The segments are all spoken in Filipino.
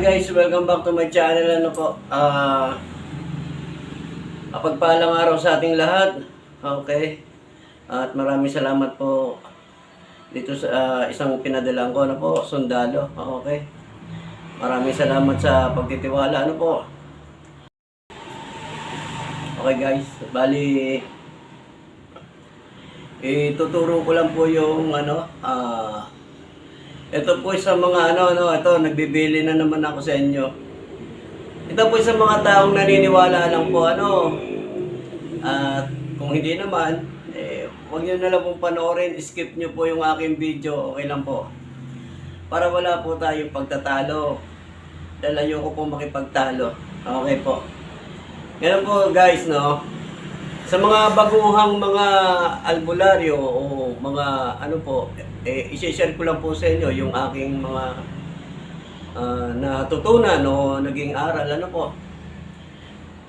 Guys, welcome back to my channel. Ano po? Ah, kapagpalang araw sa ating lahat. Okay. At maraming salamat po dito sa ah, isang pinadalang ko. Ano po? Sundalo. Okay. Maraming salamat sa pagtitiwala. Ano po? Okay guys, bali ituturo ko lang po yung ano, ah, ito po sa mga ano, ano, ito, nagbibili na naman ako sa inyo. Ito po sa mga taong naniniwala lang po, ano, at kung hindi naman, eh, huwag nyo na lang pong panoorin, skip nyo po yung aking video, okay lang po. Para wala po tayong pagtatalo. Dahil ayoko po makipagtalo. Okay po. Ganun po guys, no? Sa mga baguhang mga albularyo o mga ano po, eh, isi-share ko lang po sa inyo yung aking mga ah, natutunan o naging aral. Ano po?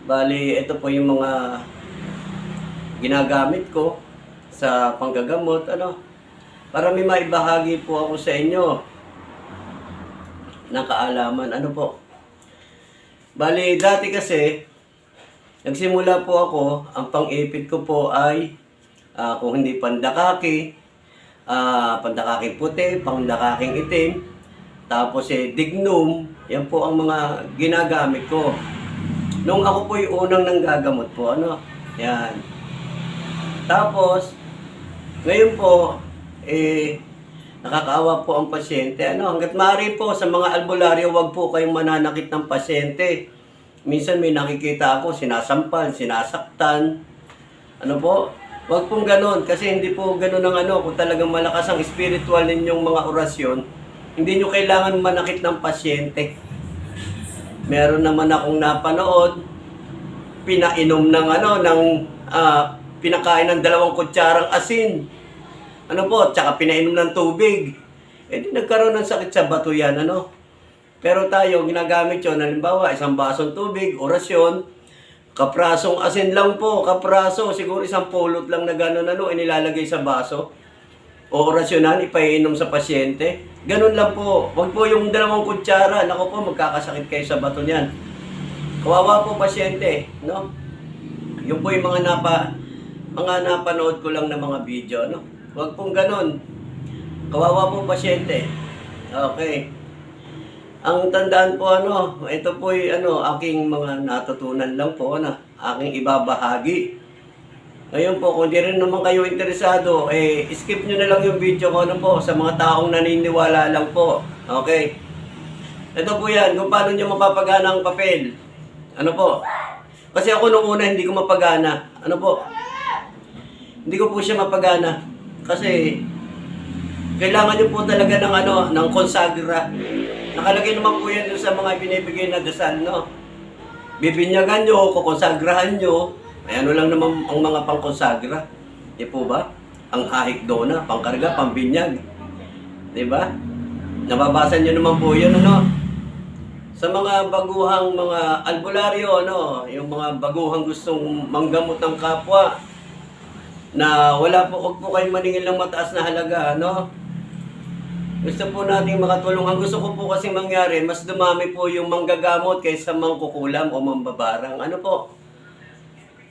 Bali, ito po yung mga ginagamit ko sa panggagamot. Ano? Para may maibahagi po ako sa inyo ng kaalaman. Ano po? Bali, dati kasi, Nagsimula po ako, ang pang-ipit ko po ay ah, kung hindi pandakaki, ah, pandakaking puti, pandakaking itim, tapos eh, dignum, yan po ang mga ginagamit ko. Nung ako po yung unang nanggagamot po, ano, yan. Tapos, ngayon po, eh, nakakaawa po ang pasyente. Ano, hanggat maaari po sa mga albularyo, wag po kayong mananakit ng pasyente. Minsan may nakikita ako, sinasampal, sinasaktan. Ano po? Huwag pong ganon, kasi hindi po ganon ang ano, kung talagang malakas ang spiritual ninyong mga orasyon, hindi nyo kailangan manakit ng pasyente. Meron naman akong napanood, pinainom ng ano, ng ah, pinakain ng dalawang kutsarang asin. Ano po, tsaka pinainom ng tubig. Eh di nagkaroon ng sakit sa bato yan, ano? Pero tayo, ginagamit yun, halimbawa, isang basong tubig, orasyon, kaprasong asin lang po, kapraso, siguro isang pulot lang na gano'n ano, inilalagay sa baso. O orasyonan, ipainom sa pasyente. Ganun lang po. Huwag po yung dalawang kutsara. Nako po, magkakasakit kayo sa bato niyan. Kawawa po pasyente, no? Yung po yung mga napa, mga napanood ko lang na mga video, no? Huwag pong ganun. Kawawa po pasyente. Okay. Ang tandaan po ano, ito po ay ano, aking mga natutunan lang po na aking ibabahagi. Ngayon po, kung di rin naman kayo interesado, eh, skip nyo na lang yung video ko ano po, sa mga taong naniniwala lang po. Okay? Ito po yan, kung paano nyo mapapagana ang papel. Ano po? Kasi ako nung una hindi ko mapagana. Ano po? Hindi ko po siya mapagana. Kasi kailangan nyo po talaga ng ano, ng konsagra. Nakalagay naman po yan sa mga binibigay na dasal, no? Bibinyagan nyo, kukonsagrahan nyo. Ay ano lang naman ang mga pangkonsagra. Di po ba? Ang hahik dona, pangkarga, pambinyag. Di ba? Nababasa nyo naman po yun, ano? Sa mga baguhang mga albularyo, ano? Yung mga baguhang gustong manggamot ng kapwa, na wala po, huwag po kayong maningil ng mataas na halaga, ano? Gusto po natin makatulong. Ang gusto ko po kasi mangyari, mas dumami po yung manggagamot kaysa mangkukulam o mambabarang. Ano po?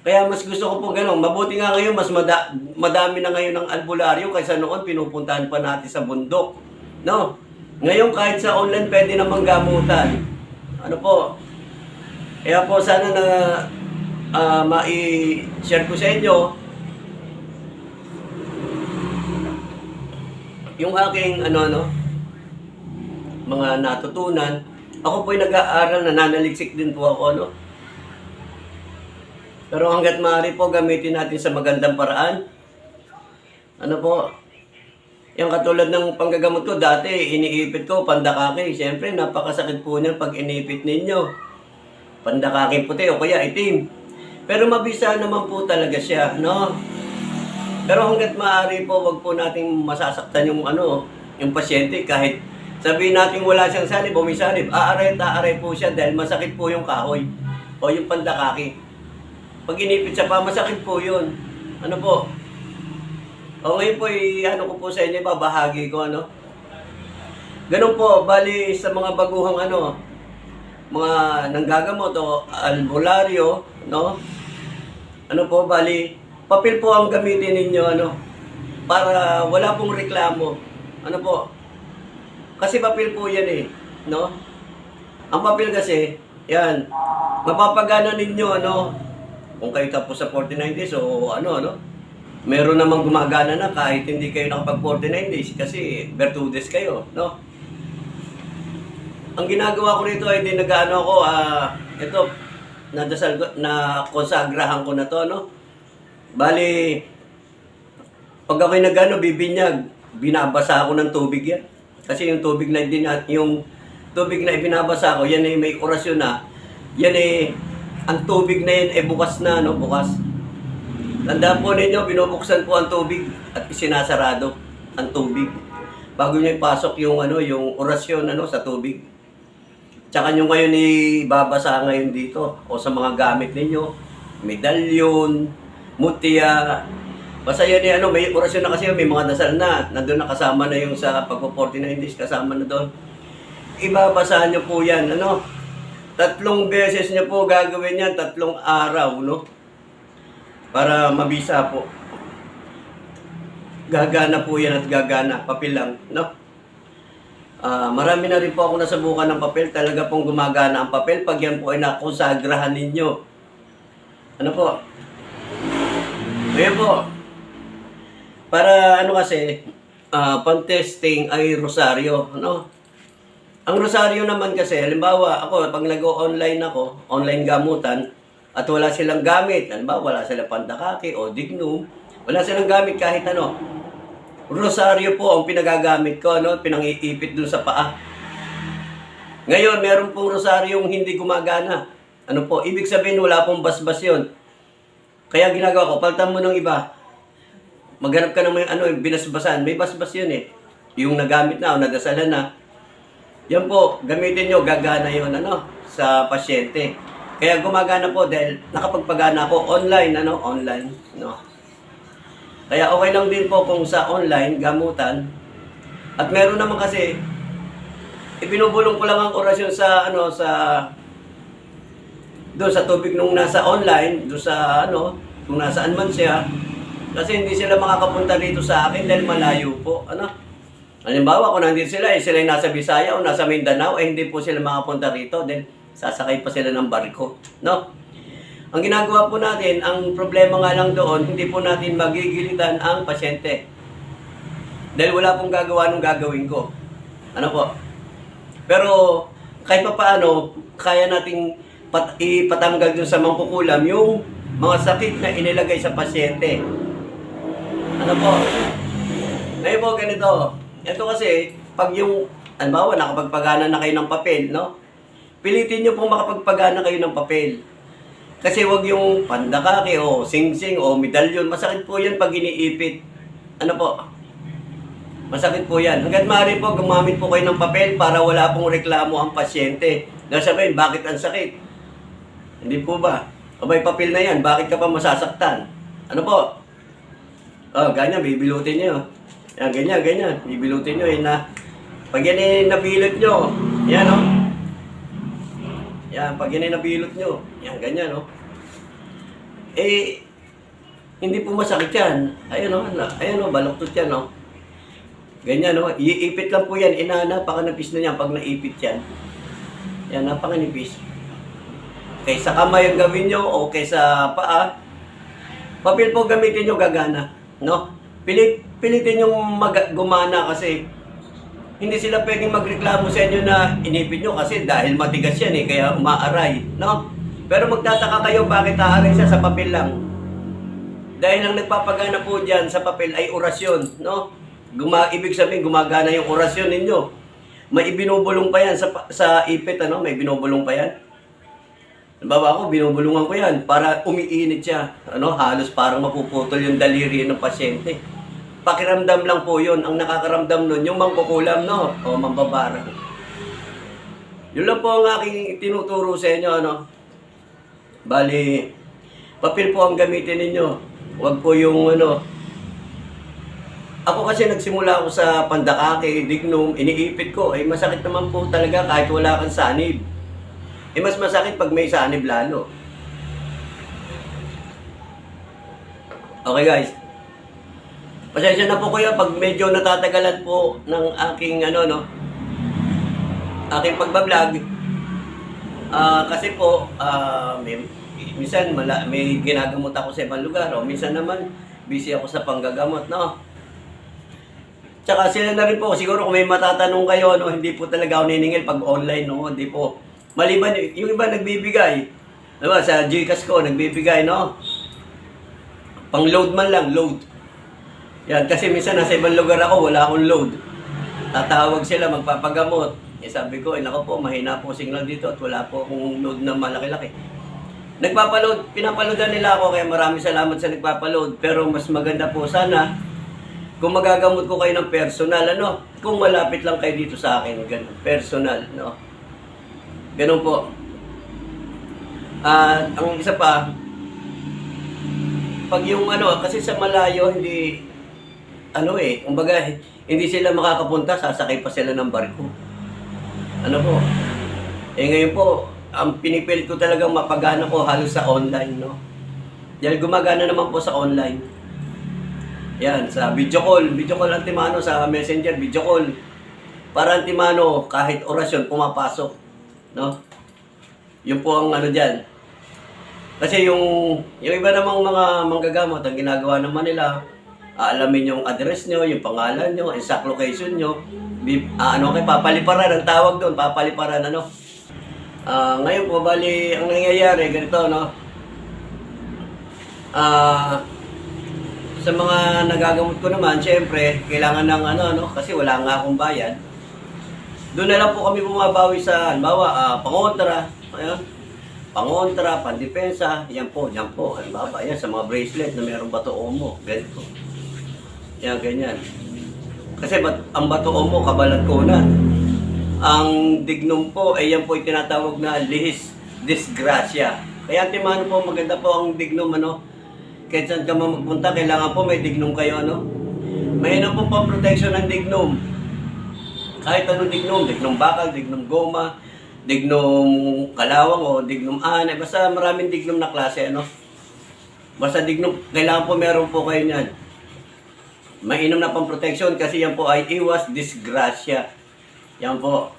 Kaya mas gusto ko po ganun. Mabuti nga ngayon, mas mada- madami na ngayon ng albularyo kaysa noon pinupuntahan pa natin sa bundok. No? Ngayon kahit sa online pwede na manggamutan. Ano po? Kaya po sana na ah, mai-share ko sa inyo yung aking ano ano mga natutunan. Ako po ay nag-aaral, nananaliksik din po ako, ano. Pero hanggat maaari po, gamitin natin sa magandang paraan. Ano po, yung katulad ng panggagamot ko, dati iniipit ko, pandakake. Siyempre, napakasakit po niyan pag inipit ninyo. Pandakake puti o kaya itim. Pero mabisa naman po talaga siya, no? Pero hanggat maaari po, wag po nating masasaktan yung ano, yung pasyente kahit sabihin natin wala siyang sanib o may sanib, aaray at aaray po siya dahil masakit po yung kahoy o yung pandakaki. Pag inipit siya pa, masakit po yun. Ano po? O ngayon po, ano ko po sa inyo, babahagi ko ano. Ganun po, bali sa mga baguhang ano, mga nanggagamot o albularyo, no? Ano po, bali, papel po ang gamitin ninyo, ano, para wala pong reklamo. Ano po? Kasi papel po yan eh, no? Ang papel kasi, yan, mapapagana ninyo, ano, kung kayo tapos sa 49 days o ano, ano, meron namang gumagana na kahit hindi kayo nakapag 49 days kasi Bertudes kayo, no? Ang ginagawa ko rito ay din nag-ano ako, ah, ito, nadasal ko, na konsagrahan ko na to, no? Bali, pag ako'y nag-ano, bibinyag, binabasa ako ng tubig yan. Kasi yung tubig na din, yung tubig na ibinabasa ko, yan ay may orasyon na. Yan ay, ang tubig na yan ay bukas na, no? Bukas. Tandaan po ninyo, binubuksan po ang tubig at isinasarado ang tubig. Bago nyo ipasok yung ano, yung orasyon ano sa tubig. Tsaka nyo ngayon ibabasa ngayon dito o sa mga gamit ninyo, medalyon, mutya, Basta yan eh, ano, may orasyon na kasi, may mga dasal na. Nandun na kasama na yung sa pagpo-49 days, kasama na doon. Ibabasahan nyo po yan, ano. Tatlong beses nyo po gagawin yan, tatlong araw, no. Para mabisa po. Gagana po yan at gagana, papel lang, no. Ah, marami na rin po ako nasabukan ng papel. Talaga pong gumagana ang papel pag yan po ay nakonsagrahan ninyo. Ano po? Ayun po. Para ano kasi, ah pan-testing ay rosaryo, ano? Ang rosaryo naman kasi, halimbawa ako, pag nag-online ako, online gamutan, at wala silang gamit, halimbawa wala silang pandakaki o dignum, wala silang gamit kahit ano. Rosaryo po ang pinagagamit ko, ano? Pinangiipit dun sa paa. Ngayon, meron pong rosaryong hindi gumagana. Ano po, ibig sabihin wala pong basbas yun. Kaya ginagawa ko, paltan mo ng iba. Maghanap ka ng may ano, binasbasan. May basbas yun eh. Yung nagamit na o nadasalan na. Yan po, gamitin nyo, gagana yun ano, sa pasyente. Kaya gumagana po dahil nakapagpagana ako online, ano, online, no. Kaya okay lang din po kung sa online, gamutan. At meron naman kasi, ibinubulong ko lang ang orasyon sa, ano, sa doon sa tubig nung nasa online, doon sa ano, kung nasaan man siya, kasi hindi sila makakapunta dito sa akin dahil malayo po. Ano? Halimbawa, kung nandito sila, eh, sila nasa Bisaya o nasa Mindanao, eh hindi po sila makapunta rito dahil sasakay pa sila ng barko. No? Ang ginagawa po natin, ang problema nga lang doon, hindi po natin magigilitan ang pasyente. Dahil wala pong gagawa nung gagawin ko. Ano po? Pero kahit pa paano, kaya nating pat, ipatanggal dun sa mangkukulam yung mga sakit na inilagay sa pasyente. Ano po? Ngayon po, ganito. Ito kasi, pag yung, halimbawa, nakapagpagana na kayo ng papel, no? Pilitin nyo pong makapagpagana kayo ng papel. Kasi wag yung pandakake o singsing o medalyon. Masakit po yan pag iniipit. Ano po? Masakit po yan. Hanggat maaari po, gumamit po kayo ng papel para wala pong reklamo ang pasyente. Nasabihin, bakit ang sakit? Hindi po ba? O may papel na yan, bakit ka pa masasaktan? Ano po? Oh, ganyan, bibilutin nyo. Yan, ganyan, ganyan. Bibilutin nyo. Yan na. Pag yan eh, nabilot nyo. Yan, oh. Yan, pag yan ay nabilot nyo. Yan, ganyan, oh. Eh, hindi po masakit yan. Ayun, oh. na- Ayun, oh. Baloktot yan, oh. Ganyan, oh. Iipit lang po yan. Ina, napakanapis na yan pag naipit yan. Yan, napakanipis. Kaysa kamay ang gawin nyo o kaysa paa, papel po gamitin nyo gagana. No? Pilit, pilitin yung mag- gumana kasi hindi sila pwedeng magreklamo sa inyo na inipit nyo kasi dahil matigas yan eh, kaya umaaray. No? Pero magtataka kayo bakit aaray siya sa papel lang. Dahil ang nagpapagana po dyan sa papel ay orasyon. No? Guma ibig sabihin, gumagana yung orasyon ninyo. May ibinubulong pa yan sa, sa ipit, ano? May binubulong pa yan. Halimbawa ako, binubulungan ko yan para umiinit siya. Ano, halos parang mapuputol yung daliri ng pasyente. Pakiramdam lang po yun. Ang nakakaramdam nun, yung mangkukulam, no? O mambabarang. Yun lang po ang aking tinuturo sa inyo, ano? Bali, papel po ang gamitin ninyo. Huwag po yung, ano, ako kasi nagsimula ako sa pandakake, dignum, iniipit ko. Eh, masakit naman po talaga kahit wala kang sanib. Eh mas masakit pag may sanib lalo. Okay guys. Pasensya na po kuya pag medyo natatagalan po ng aking ano no. Aking pagbablog. Ah, kasi po ah, may, minsan mala, may ginagamot ako sa ibang lugar o minsan naman busy ako sa panggagamot no. Tsaka sila na rin po, siguro kung may matatanong kayo, no, hindi po talaga ako niningil pag online, no, hindi po. Maliban, yung iba nagbibigay, diba, sa Gcash ko, nagbibigay, no, pang load man lang, load. Yan, kasi minsan nasa ibang lugar ako, wala akong load. Tatawag sila, magpapagamot. Eh sabi ko, eh nako po, mahina po signal dito at wala po akong load na malaki-laki. Nagpapaload, pinapaloadan nila ako, kaya maraming salamat sa nagpapaload. Pero mas maganda po sana, kung magagamot ko kayo ng personal, ano, kung malapit lang kayo dito sa akin, ganun, personal, no? Ganun po. At ang isa pa, pag yung ano, kasi sa malayo, hindi, ano eh, kumbaga, hindi sila makakapunta, sasakay pa sila ng barko. Ano po? Eh ngayon po, ang pinipilit ko talagang mapagana ko halos sa online, no? Dahil gumagana naman po sa online. Yan, sa video call, video call Antimano sa Messenger, video call. Para Antimano, kahit orasyon, pumapasok. No? Yun po ang ano dyan. Kasi yung, yung iba namang mga manggagamot, ang ginagawa naman nila, aalamin yung address nyo, yung pangalan nyo, exact location nyo, bi, ah, ano kay papaliparan, ang tawag doon, papaliparan, ano. Ah, ngayon po, bali, ang nangyayari, ganito, no, ah, sa mga nagagamot ko naman, syempre, kailangan ng ano, ano, kasi wala nga akong bayad. Doon na lang po kami bumabawi sa, halimbawa, ah, pangontra, ayun, pangontra, pandepensa, yan po, yan po, halimbawa, yan, sa mga bracelet na mayroong bato omo, ganito. Yan, ganyan. Kasi bat, ang bato omo, kabalat ko na. Ang dignum po, ay yan po yung tinatawag na lihis disgrasya. Kaya timano po, maganda po ang dignum, ano, kahit saan ka magpunta, kailangan po may dignum kayo, ano? Mahina po pang protection ng dignum. Kahit anong dignum, dignum bakal, dignum goma, dignum kalawang o dignum ane, basta maraming dignum na klase, ano? Basta dignum, kailangan po meron po kayo niyan. Mainam na pang protection kasi yan po ay iwas disgrasya. Yan po.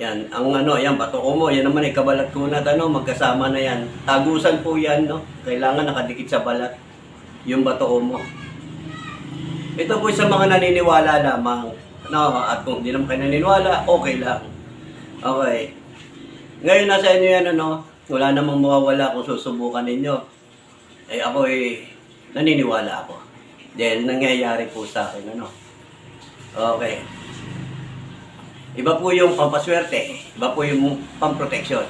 Yan, ang ano, yan, bato mo, yan naman ay kabalat kunat, ano, magkasama na yan. Tagusan po yan, no? Kailangan nakadikit sa balat. Yung bato mo. Ito po sa mga naniniwala lamang. No, at kung di naman kayo naniniwala, okay lang. Okay. Ngayon nasa inyo yan, ano, wala namang mawawala kung susubukan ninyo. Eh ako eh, naniniwala ako. Dahil nangyayari po sa akin, ano. Okay. Iba po yung pampaswerte, iba po yung pamproteksyon.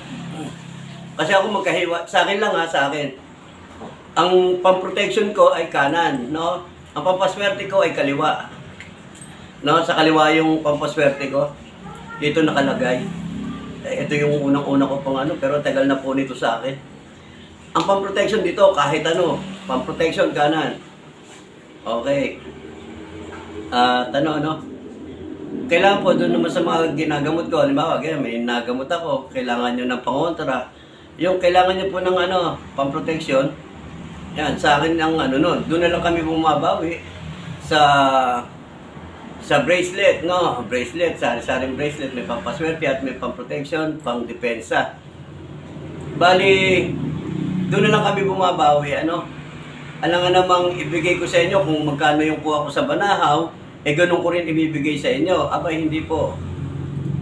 Kasi ako magkahiwa, sa akin lang ha, sa akin. Ang pamproteksyon ko ay kanan, no? Ang pampaswerte ko ay kaliwa. No, sa kaliwa yung pampaswerte ko. Dito nakalagay. Eh, Ito yung unang-una ko pang ano, pero tagal na po nito sa akin. Ang pamproteksyon dito, kahit ano, pamproteksyon kanan. Okay. Ah, ano, ano? kailangan po doon naman sa mga ginagamot ko, halimbawa, ganyan, may nagamot ako, kailangan nyo ng pangontra. Yung kailangan nyo po ng ano, pamproteksyon, yan, sa akin ang ano nun, doon na lang kami bumabawi sa sa bracelet, no? Bracelet, sari-saring bracelet, may pampaswerte at may pamproteksyon, pang depensa. Bali, doon na lang kami bumabawi, ano? Alam nga namang ibigay ko sa inyo kung magkano yung kuha ko sa Banahaw, eh ganun ko rin ibibigay sa inyo. Aba, hindi po.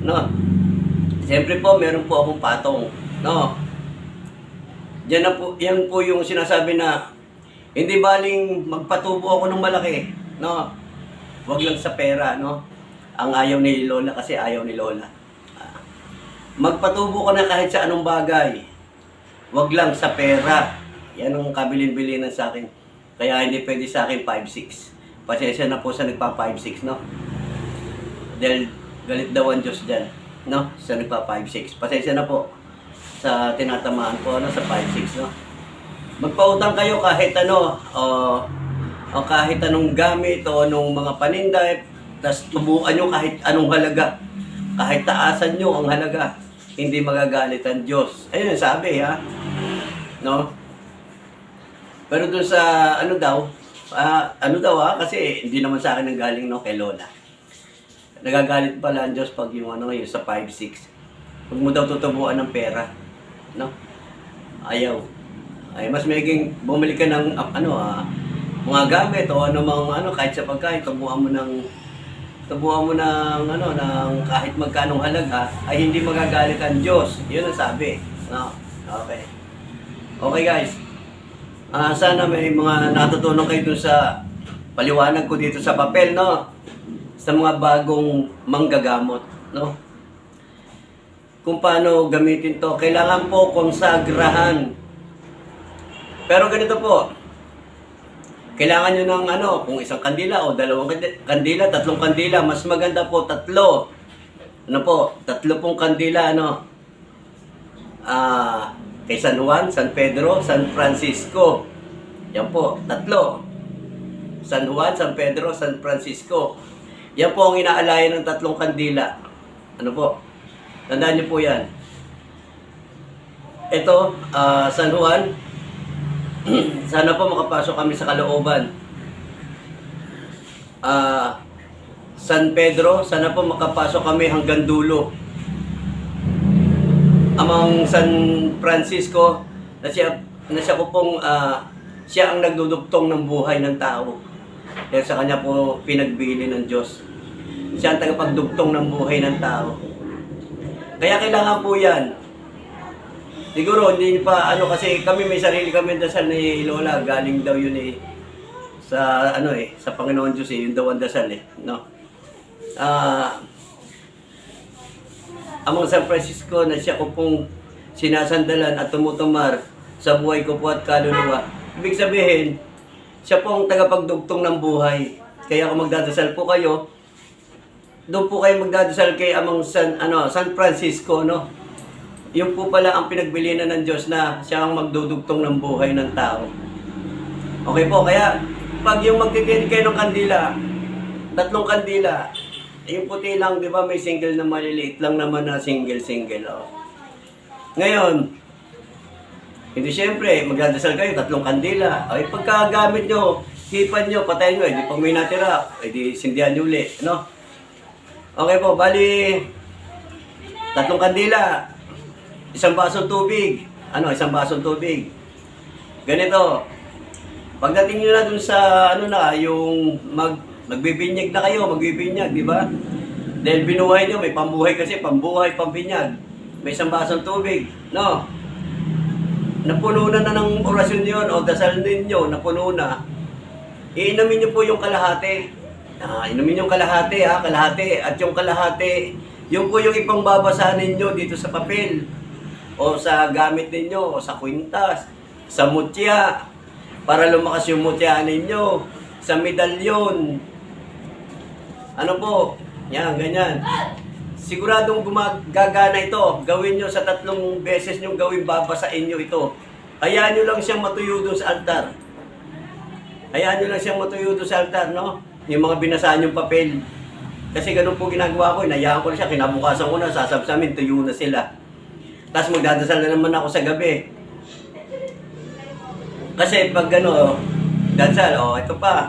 No? Siyempre po, meron po akong patong. No? Yan, na po, yan po yung sinasabi na hindi baling magpatubo ako ng malaki. No? Huwag lang sa pera, no? Ang ayaw ni Lola kasi ayaw ni Lola. Ah, Magpatubo ka na kahit sa anong bagay. Huwag lang sa pera. Yan ang kabilin-bilinan sa akin. Kaya hindi pwede sa akin 5-6. Pasensya na po sa nagpa 5-6, no? Dahil galit daw ang Diyos dyan, no? Sa nagpa 5-6. Pasensya na po sa tinatamaan ko, ano, sa 5-6, no? Magpautang kayo kahit ano, o, o kahit anong gamit o anong mga paninda, tapos tubukan nyo kahit anong halaga. Kahit taasan nyo ang halaga. hindi magagalit ang Diyos. Ayun ang sabi ha. No? Pero dun sa ano daw, ah, ano daw ha, kasi hindi naman sa akin ang galing no, kay Lola. Nagagalit pala ang Diyos pag yung ano yung sa 5-6. Huwag mo daw tutubuan ng pera. No? Ayaw. Ay, mas magiging bumili ka ng ah, ano ah, mga gamit o mga ano kahit sa pagkain, tubuan mo ng tubuan mo ng ano ng kahit magkanong halaga ay hindi magagalit ang Diyos. 'Yun ang sabi. No? Okay. Okay guys. Ah, sana may mga natutunan kayo dun sa paliwanag ko dito sa papel, no? Sa mga bagong manggagamot, no? Kung paano gamitin to. Kailangan po konsagrahan. Pero ganito po, kailangan nyo ng ano, kung isang kandila o dalawang kandi- kandila, tatlong kandila, mas maganda po tatlo. Ano po, tatlo pong kandila, ano, ah, kay San Juan, San Pedro, San Francisco. Yan po, tatlo. San Juan, San Pedro, San Francisco. Yan po ang inaalayan ng tatlong kandila. Ano po? Tandaan niyo po yan. Ito, ah, San Juan, sana po makapasok kami sa kalooban. Ah, San Pedro, sana po makapasok kami hanggang dulo. Amang San Francisco, na siya, na siya po pong, ah, siya ang nagdudugtong ng buhay ng tao. Kaya sa kanya po pinagbili ng Diyos. Siya ang tagapagdugtong ng buhay ng tao. Kaya kailangan po yan. Siguro hindi pa ano kasi kami may sarili kami dasal ni Lola galing daw yun eh sa ano eh sa Panginoon Diyos eh yung daw ang dasal eh no. Ah among San Francisco na siya ko pong sinasandalan at tumutumar sa buhay ko po at kaluluwa. Ibig sabihin, siya po ang tagapagdugtong ng buhay. Kaya kung magdadasal po kayo, doon po kayo magdadasal kay among San, ano, San Francisco, no? Yung po pala ang pinagbilinan ng Diyos na siya ang magdudugtong ng buhay ng tao. Okay po, kaya pag yung magkikinig kayo ng kandila, tatlong kandila, yung puti lang, di ba may single na maliliit lang naman na single-single. Oh. Ngayon, hindi siyempre, magdadasal kayo, tatlong kandila. Ay, pagkagamit nyo, hipan nyo, patayin nyo, hindi pag may natira, edi sindihan nyo uli, no? Okay po, bali, tatlong kandila, isang basong tubig. Ano, isang basong tubig. Ganito, pagdating nyo na dun sa, ano na, yung mag, magbibinyag na kayo, magbibinyag, di ba? Dahil binuhay nyo, may pambuhay kasi, pambuhay, pambinyag. May isang basong tubig, no? Napuno na na ng orasyon yun, o dasal ninyo, napuno na. Iinumin nyo po yung kalahati. Ah, inumin yung kalahati, ha, kalahati. At yung kalahati, yung po yung ipang babasahan ninyo dito sa papel. O sa gamit ninyo, o sa kwintas, sa mutya. Para lumakas yung mutya ninyo. Sa medalyon. Ano po? Yan, ganyan. Siguradong gumagana ito. Gawin nyo sa tatlong beses nyo gawin babasain nyo ito. Hayaan nyo lang siyang matuyo doon sa altar. Hayaan nyo lang siyang matuyo doon sa altar, no? Yung mga binasaan yung papel. Kasi ganun po ginagawa ko. Inayaan ko na siya. Kinabukasan ko na. Sasabsamin. Tuyo na sila. Tapos magdadasal na naman ako sa gabi. Kasi pag ano, dasal, oh, ito pa.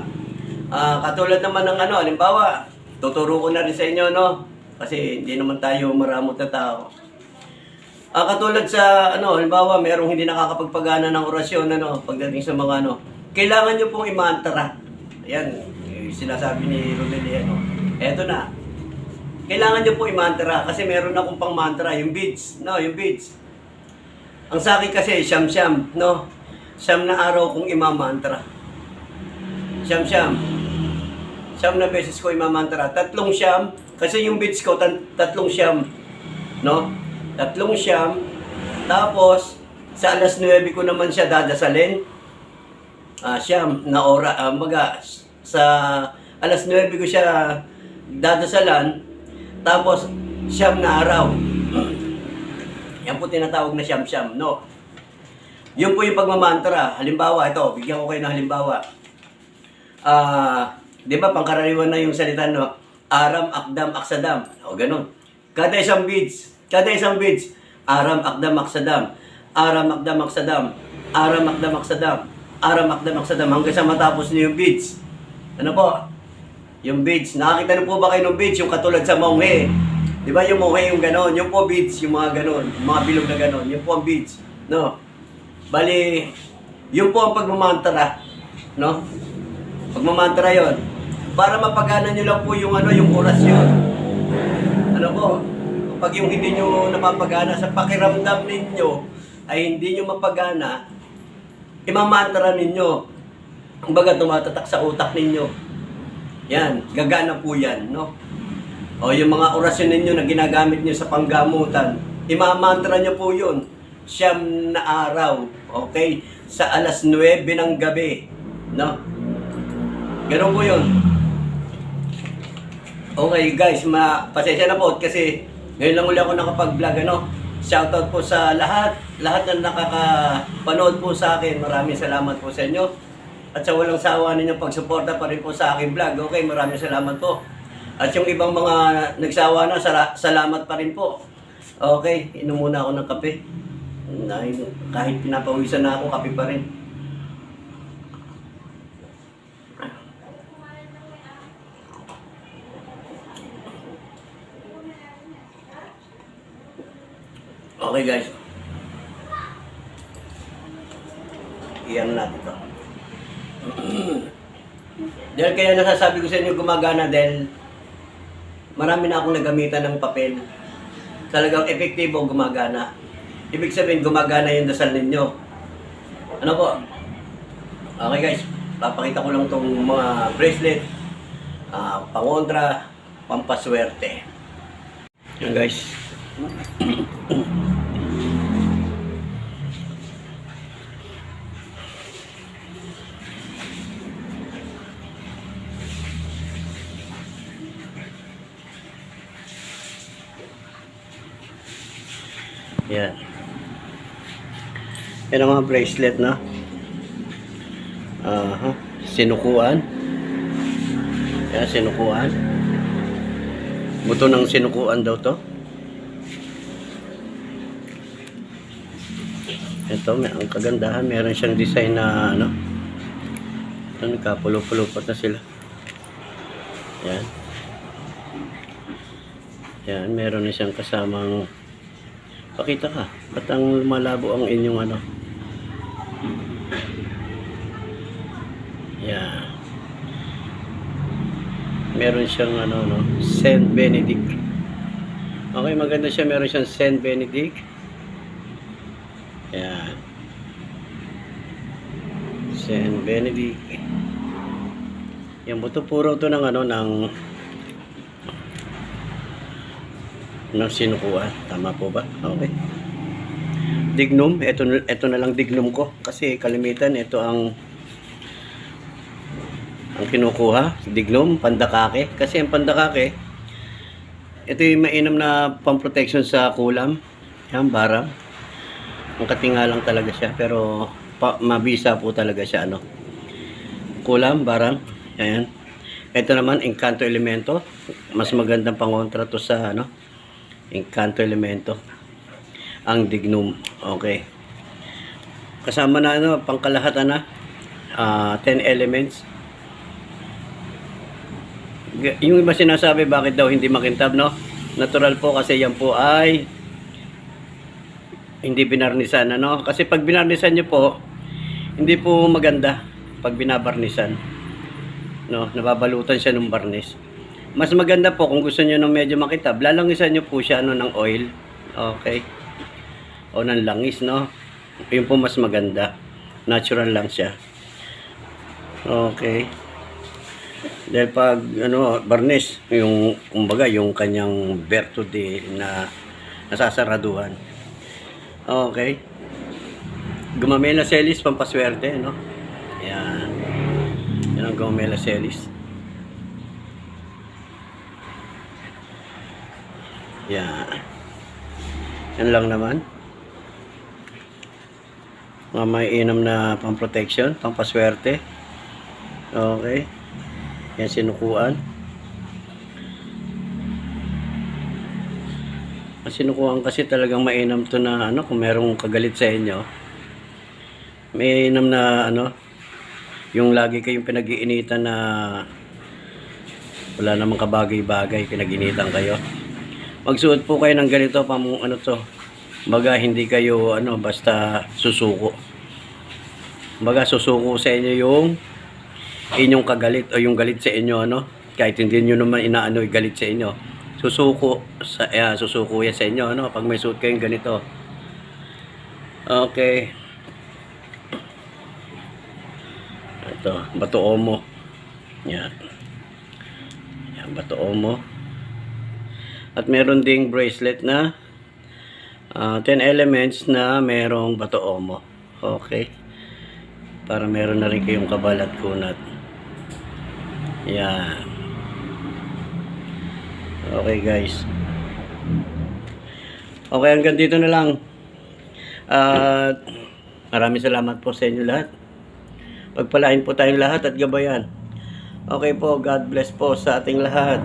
Ah, katulad naman ng ano, halimbawa, tuturo ko na rin sa inyo, no? Kasi hindi naman tayo maramot na tao. Ah, katulad sa ano, halimbawa, merong hindi nakakapagpagana ng orasyon ano, pagdating sa mga ano, kailangan niyo pong imantra. Ayan, sinasabi ni Romeli ano. Eto na. Kailangan niyo po imantra kasi meron akong pang mantra, yung beads, no, yung beads. Ang sa akin kasi siyam-siyam, no? Siyam na araw kong imamantra. Siyam-siyam. Siyam na beses ko imamantra. Tatlong siyam, kasi yung beads ko, tatlong siyam. No? Tatlong siyam. Tapos, sa alas 9 ko naman siya dadasalin. Ah, siyam na ora, ah, maga, sa alas 9 ko siya dadasalan. Tapos, siyam na araw. Yan po tinatawag na siyam-siyam, no? Yun po yung pagmamantra. Halimbawa, ito, bigyan ko kayo ng halimbawa. Ah, di ba pangkaraniwan na yung salita no? Aram, akdam, aksadam. O ganun. Kada isang beads, kada isang beads, Aram Akdam Aksadam. Aram Akdam Aksadam. Aram Akdam Aksadam. Aram Akdam Aksadam. Hanggang sa matapos niyo yung beads. Ano po? Yung beads. Nakakita na po ba kayo ng beads? Yung katulad sa monghe. Di ba yung monghe yung ganon? Yung po beads, yung mga ganon. Yung mga bilog na ganon. Yung po ang beads. No? Bali, yun po ang pagmamantra. No? Pagmamantra yon Para mapagana nyo lang po yung ano, yung orasyon. Ano po? Pag yung hindi nyo napapagana sa pakiramdam ninyo ay hindi nyo mapagana, imamantra ninyo. Ang baga tumatatak sa utak ninyo. Yan, gagana po yan, no? O yung mga orasyon ninyo na ginagamit nyo sa panggamutan, imamantra nyo po yun. Siyam na araw, okay? Sa alas 9 ng gabi, no? Ganun po yun. Okay guys, ma pasensya na po kasi ngayon lang uli ako nakapag-vlog ano. Shoutout po sa lahat, lahat na nakakapanood po sa akin. Maraming salamat po sa inyo. At sa walang sawa ninyong pagsuporta pa rin po sa aking vlog. Okay, maraming salamat po. At yung ibang mga nagsawa na, sala- salamat pa rin po. Okay, inom muna ako ng kape. Kahit pinapawisan na ako, kape pa rin. Okay guys. Iyan natin to. dahil kaya nasasabi ko sa inyo gumagana dahil marami na akong nagamitan ng papel. Talagang epektibo gumagana. Ibig sabihin gumagana yung dasal ninyo. Ano po? Okay guys, papakita ko lang tong mga bracelet, ah, pangontra, pampaswerte. Yan guys. Yan. Yan ang mga bracelet na. Aha. Sinukuan. Yan, sinukuan. Buto ng sinukuan daw to. Ito, may, ang kagandahan, meron siyang design na ano. Ito, nagkapulo-pulupot na sila. Yan. Yan, meron na siyang kasamang Pakita ka. Ba't ang malabo ang inyong ano? Yeah. Meron siyang ano, no? Saint Benedict. Okay, maganda siya. Meron siyang Saint Benedict. Yan. Saint Benedict. Yan, buto puro to ng ano, ng ng sinukuha. Tama po ba? Okay. Dignum, ito, ito na lang dignum ko. Kasi kalimitan, ito ang ang kinukuha. Dignum, pandakake. Kasi ang pandakake, ito yung mainam na pang-protection sa kulam. Yan, barang. Ang katingalang talaga siya. Pero pa, mabisa po talaga siya. Ano. Kulam, barang. Ayan. Ito naman, Encanto Elemento. Mas magandang pangontra to sa ano, Encanto Elemento. Ang Dignum. Okay. Kasama na ano, pangkalahatan na. ah 10 elements. Yung iba sinasabi bakit daw hindi makintab, no? Natural po kasi yan po ay hindi binarnisan, ano? Kasi pag binarnisan nyo po, hindi po maganda pag binabarnisan. No, nababalutan siya ng barnis. Mas maganda po kung gusto niyo ng medyo makitab, lalangisan niyo po siya ano ng oil. Okay? O ng langis, no? Yun po mas maganda. Natural lang siya. Okay. Dahil pag ano, barnish, yung kumbaga yung kanyang virtude na nasasaraduhan. Okay. Gumamela Celis, pampaswerte, no? Yan. Yan ang Gumamela Celis. Yan. Yan lang naman. Mga may inom na pang-protection, pang-paswerte. Okay. Yan sinukuan. Sinukuhan kasi talagang mainam to na ano, kung merong kagalit sa inyo. Mainam na ano, yung lagi kayong pinag-iinitan na wala namang kabagay-bagay, pinag-initan kayo. Magsuot po kayo ng ganito, pam, ano to, baga hindi kayo ano, basta susuko. Baga susuko sa inyo yung inyong kagalit o yung galit sa inyo, ano, kahit hindi nyo naman inaano galit sa inyo. Susuko, sa, eh, susuko yan sa inyo, ano, pag may suot kayong ganito. Okay. Ito, bato omo. Yan. Yan, bato omo. At meron ding bracelet na ah, 10 elements na merong bato omo. Okay. Para meron na rin kayong kabalat kunat. Yan. Okay guys. Okay, hanggang dito na lang. At maraming salamat po sa inyo lahat. Pagpalain po tayong lahat at gabayan. Okay po, God bless po sa ating lahat.